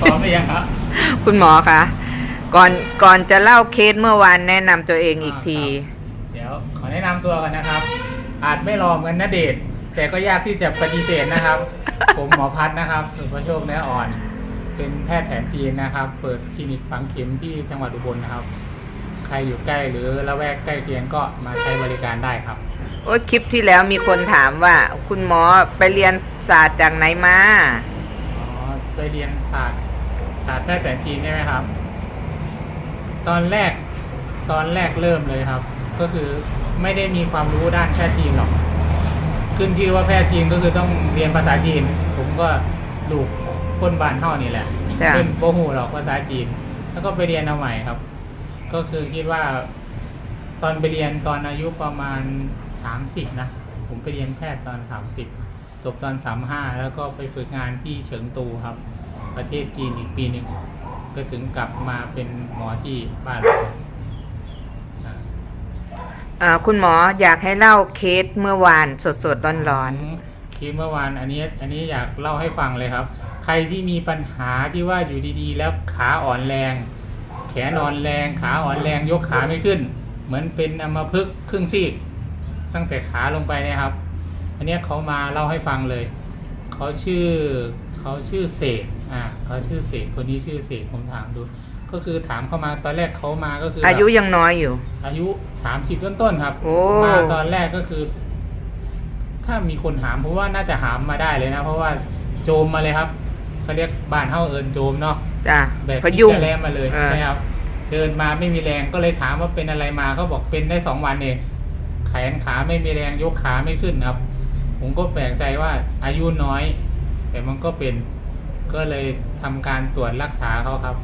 พร้อมหรือยังครับคุณหมอคะก่อนก่อนจะเล่าเคสเมื่อวานแนะนำตัวเองอีกที เดี๋ยวขอแนะนำตัวกันนะครับ อาจไม่รอเหมือนนเดชน์แต่ก็ยากที่จะปฏิเสธนะครับ ผมหมอพัฒน์นะครับ สุภโชคเนื้ออ่อน เป็นแพทย์แผนจีนนะครับ เปิดคลินิกฝังเข็มที่จังหวัดอุบลนะครับ ใครอยู่ใกล้หรือละแวกใกล้เคียงก็มาใช้บริการได้ครับ โอ้ยคลิปที่แล้วมีคนถามว่า คุณหมอไปเรียนศาสตร์จากไหนมา อ๋อไปเรียนศาสตร์ศาสตร์แพทย์แผนจีนใช่ไหมครับ ตอนแรกตอนแรกเริ่มเลยครับ ก็คือไม่ได้มีความรู้ด้านแพทย์จีนหรอก ขึ้นชื่อว่าแพทย์จีนก็คือต้องเรียนภาษาจีน ผมก็ลูกคนบ้านเท่านี่แหละจ้ะ เป็นโบหูหรอกภาษาจีน แล้วก็ไปเรียนเอาใหม่ครับ ก็คือคิดว่า ตอนไปเรียนตอนอายุประมาณสามสิบนะ ผมไปเรียนแพทย์ตอนสามสิบ จบตอนสามห้าแล้วก็ไปฝึกงานที่เฉิงตูครับ ประเทศจีนอีกปีหนึ่งก็ถึงกลับมาเป็นหมอที่บ้านเราอ่าอ่าคุณหมออยากให้เล่าเคสเมื่อวานสดสดร้อนร้อนคลิปเมื่อวานอันนี้อันนี้อยากเล่าให้ฟังเลยครับ ใครที่มีปัญหาที่ว่าอยู่ดีๆ แล้วขาอ่อนแรง แขนอ่อนแรงขาอ่อนแรงยกขาไม่ขึ้น เหมือนเป็นอัมพฤกษ์ครึ่งซีกตั้งแต่ขาลงไปเนะครับ อันเนี้ยเขามาเล่าให้ฟังเลย เขาชื่อเขาชื่อเสกอ่าเขาชื่อเสกคนนี้ชื่อเสกผมถามดู ก็คือถามเข้ามาตอนแรกเขามาก็คือๆออายุยังน้อยอยู่ อายุสามสิบต้นๆครับ โอ้ มาตอนแรกก็คือ ถ้ามีคนหามเพราะว่าน่าจะหามมาได้เลยนะ เพราะว่าโจมมาเลยครับเขาเรียกบ้านเท่าเอิญโจมเนาะ จ้ะแบบพที่ยุง จะแลมาเลยเออใช่ครับ เดินมาไม่มีแรงก็เลยถามว่าเป็นอะไรมาเขาบอกเป็นได้สองวันเองแขนขาไม่มีแรงยกขาไม่ขึ้นครับ ผมก็แปลกใจว่าอายุน้อย แต่มันก็เป็นก็เลยทำการตรวจรักษาเขาครับ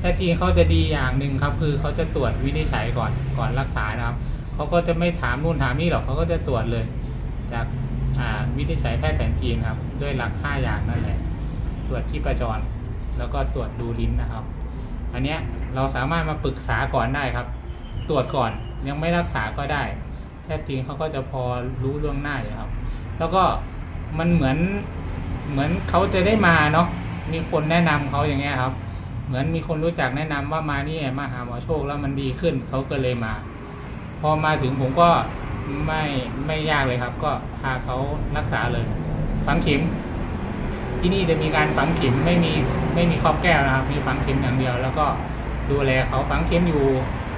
แต่จริงเขาจะดีอย่างหนึ่งครับ คือเขาจะตรวจวินิจฉัยก่อนก่อนรักษานะครับเขาก็จะไม่ถามนู่นถามนี่หรอกเขาก็จะตรวจเลย จากวินิจฉัยแพทย์แผนจีนครับ ด้วยหลักห้าอย่างนั่นแหละตรวจที่ประจร แล้วก็ตรวจดูลิ้นนะครับ อันเนี้ยเราสามารถมาปรึกษาก่อนได้ครับ ตรวจก่อนยังไม่รักษาก็ได้ แพทย์จีนเขาก็จะพอรู้ล่วงหน้าอยู่ครับ แล้วก็มันเหมือนเหมือนเขาจะได้มาเนาะมีคนแนะนำเขาอย่างเงี้ยครับ เหมือนมีคนรู้จักแนะนำว่ามานี่มาหาหมอโชคแล้วมันดีขึ้นเขาก็เลยมา พอมาถึงผมก็ไม่ไม่ยากเลยครับ ก็พาเขารักษาเลย ฝังเข็ม ที่นี่จะมีการฝังเข็มไม่มีไม่มีครอบแก้วนะครับ มีฝังเข็มอย่างเดียว แล้วก็ดูแลเขาฝังเข็มอยู่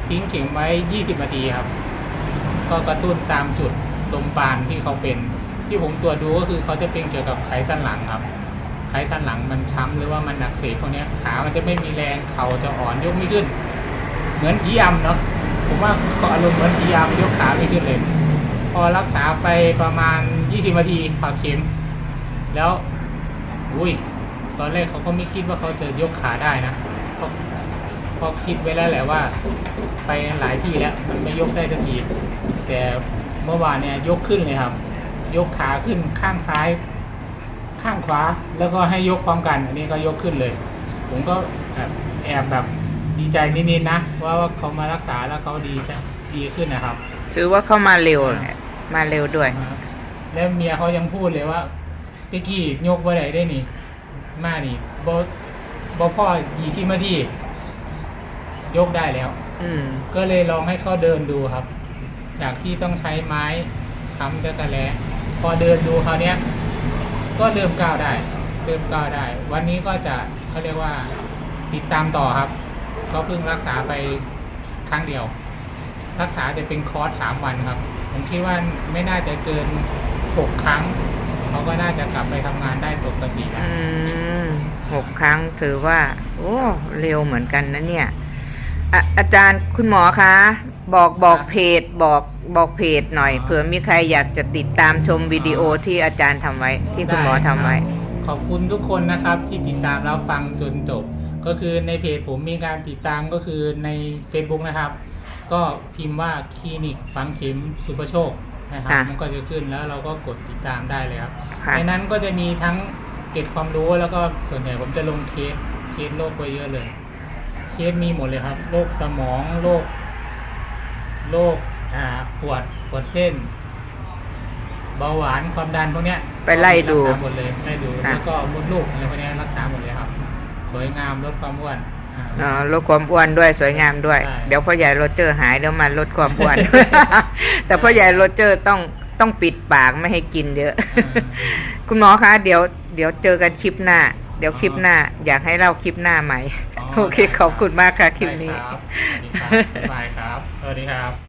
ทิ้งเข็มไว้ 20 นาทีครับ ก็กระตุ้นตามจุดตรงปานที่เขาเป็น ที่ผมตรวจดูก็คือเขาจะเป็นเกี่ยวกับไขสันหลังครับ ไขสันหลังมันช้ำหรือว่ามันหนักเสพพวกนี้ขามันจะไม่มีแรงเข่าจะอ่อนยกไม่ขึ้น เหมือนผีอำเนาะผมว่าก็อารมณ์เหมือนผีอำยกขาไม่ขึ้นเลยพอรักษาไปประมาณ 20นาทีถอดเข็ม แล้วอุ้ยตอนแรกเขาก็ไม่คิดว่าเขาจะยกขาได้นะเพราะเพราะคิดไว้แล้วแหละว่า ไปหลายที่แล้ว มันไม่ยกได้สักที แต่เมื่อวานเนี่ยยกขึ้นเลยครับ ยกขาขึ้นข้างซ้าย ข้างขวาแล้วก็ให้ยกพร้อมกัน อันนี้ก็ยกขึ้นเลย ผมก็แอบแอบแบบดีใจนิดๆนะว่าว่าเขามารักษาแล้วเขาดีดีขึ้นนะครับ ถือว่าเข้ามาเร็วแหละมาเร็วด้วยนะครับแล้วเมียเขายังพูดเลยว่าตะกี้ยกบ่ได้ได้นี่ มานี่บ่บ่พ่อยี่สิบนาทียกได้แล้ว อืมก็เลยลองให้เขาเดินดูครับ จากที่ต้องใช้ไม้ค้ำจักระแลพอเดินดูคราวเนี้ยก็เริ่มก้าวได้ เริ่มก้าวได้ วันนี้ก็จะเขาเรียกว่าติดตามต่อครับ ก็เพิ่งรักษาไปครั้งเดียว รักษาจะเป็นคอร์สสามวันครับ ผมคิดว่าไม่น่าจะเกินหกครั้งเขาก็น่าจะกลับไปทำงานได้ปกติแล้วหกครั้งถือว่า โอ้ เร็วเหมือนกันนะเนี่ย อะอาจารย์คุณหมอคะ บอกบอกเพจบอกบอกเพจหน่อยเผื่อมีใครอยากจะติดตามชมวิดีโอที่อาจารย์ทำไว้ ที่คุณหมอทำไว้ ขอบคุณทุกคนนะครับที่ติดตามรับฟังจนจบ ก็คือในเพจผมมีการติดตามก็คือใน Facebook นะครับ ก็พิมพ์ว่าคลินิกฝังเข็มสุประโชคนะครับค่ะมันก็จะขึ้นแล้วเราก็กดติดตามได้เลยครับค่ะ ในนั้นก็จะมีทั้งเก็บความรู้แล้วก็ส่วนใหญ่ผมจะลงเคสเคสโรคไว้เยอะเลย เคสมีหมดเลยครับ โรคสมอง โรค โรคอ่าปวด ปวดเส้น เบาหวาน ความดันพวกเนี้ยไปไล่ดูรักษาหมดเลยไล่ดูค่ะแล้วก็มดลูกอะไรพวกเนี้ยรักษาหมดเลยครับสสวยงามลดความอ้วนอ่าอ๋อลดความอ้วนด้วยสวยงามด้วยใช่เดี๋ยวพ่อใหญ่โรเจอร์หายแล้วมาลดความอ้วน แต่พ่อใหญ่โรเจอร์ต้องต้องปิดปากไม่ให้กินเยอะ คุณหมอคะเดี๋ยวเดี๋ยวเจอกันคลิปหน้า เดี๋ยวคลิปหน้า อยากให้เล่าคลิปหน้าใหม่อ๋อ โอเคขอบคุณมากค่ะคลิปนี้ สวัสดีครับบ๊ายบายครับ สวัสดีครับ